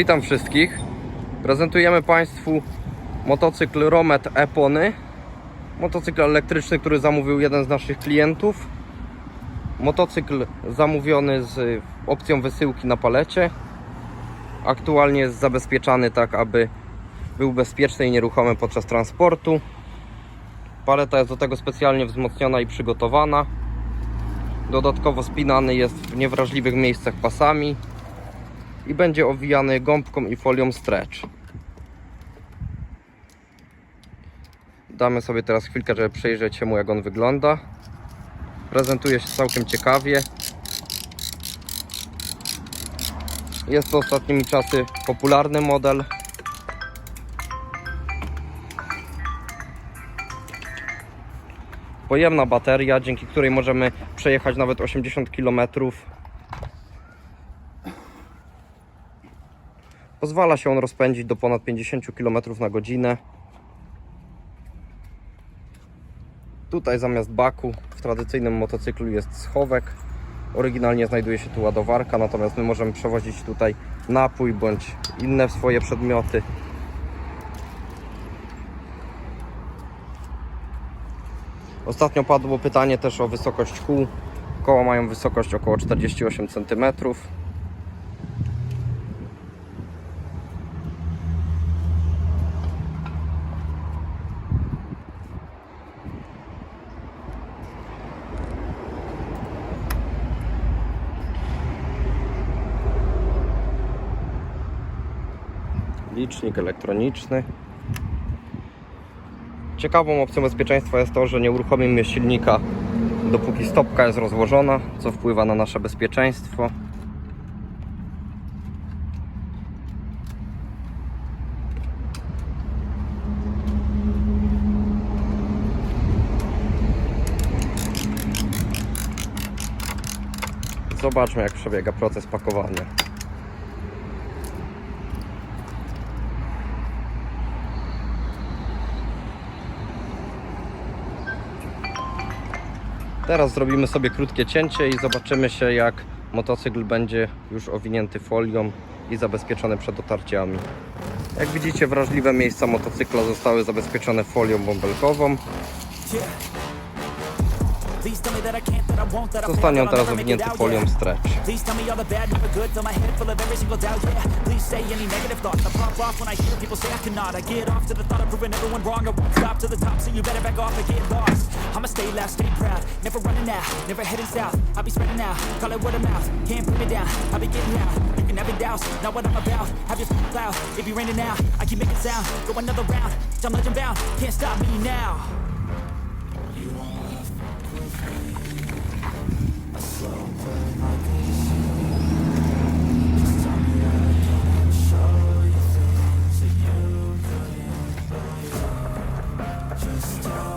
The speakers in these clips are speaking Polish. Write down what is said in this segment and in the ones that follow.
Witam wszystkich. Prezentujemy Państwu motocykl Romet Epony. Motocykl elektryczny, który zamówił jeden z naszych klientów. Motocykl zamówiony z opcją wysyłki na palecie. Aktualnie jest zabezpieczany tak, aby był bezpieczny i nieruchomy podczas transportu. Paleta jest do tego specjalnie wzmocniona i przygotowana. Dodatkowo spinany jest w niewrażliwych miejscach pasami i będzie owijany gąbką i folią stretch. Damy sobie teraz chwilkę, żeby przejrzeć się mu jak on wygląda. Prezentuje się całkiem ciekawie. Jest to ostatnimi czasy popularny model. Pojemna bateria, dzięki której możemy przejechać nawet 80 km. Pozwala się on rozpędzić do ponad 50 km na godzinę. Tutaj zamiast baku w tradycyjnym motocyklu jest schowek. Oryginalnie znajduje się tu ładowarka, natomiast my możemy przewozić tutaj napój bądź inne swoje przedmioty. Ostatnio padło pytanie też o wysokość kół. Koła mają wysokość około 48 cm. Licznik elektroniczny. Ciekawą opcją bezpieczeństwa jest to, że nie uruchomimy silnika dopóki stopka jest rozłożona, co wpływa na nasze bezpieczeństwo. Zobaczmy jak przebiega proces pakowania. Teraz zrobimy sobie krótkie cięcie i zobaczymy się jak motocykl będzie już owinięty folią i zabezpieczony przed otarciami. Jak widzicie wrażliwe miejsca motocykla zostały zabezpieczone folią bąbelkową. Zostanie on teraz owinięty folią stretch. Stay loud, stay proud. Never running out, never heading south. I'll be spreading out, call it word of mouth. Can't put me down, I'll be getting loud. You can have it doubts, not what I'm about. Have your cloud, it be raining now. I keep making sound, go another round. I'm legend bound, can't stop me now.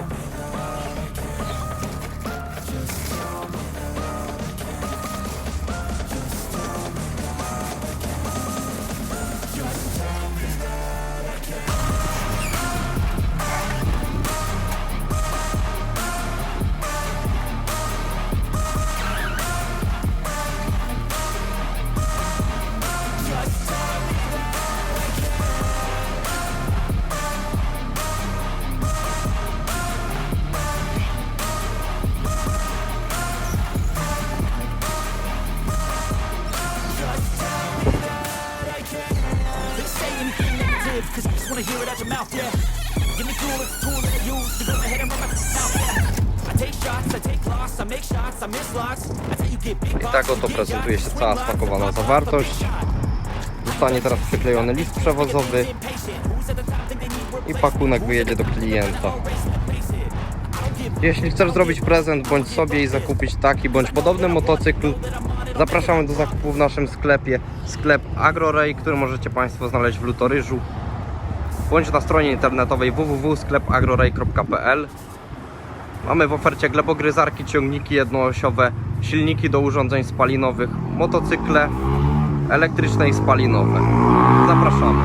They negative, cause I just wanna hear it out your mouth, yeah. Give me it's a tool that I use to go ahead and run my mouth, yeah. I take shots, I take loss, I make shots, I miss lots. That's how you get big I tak oto prezentuje się cała spakowana zawartość. Zostanie teraz przyklejony list przewozowy i pakunek wyjedzie do klienta. Jeśli chcesz zrobić prezent bądź sobie i zakupić taki bądź podobny motocykl, zapraszamy do zakupu w naszym sklepie sklep AgroRay, który możecie Państwo znaleźć w Lutoryżu bądź na stronie internetowej www.sklepagroray.pl Mamy w ofercie glebogryzarki, ciągniki jednoosiowe, silniki do urządzeń spalinowych, motocykle elektryczne i spalinowe. Zapraszamy.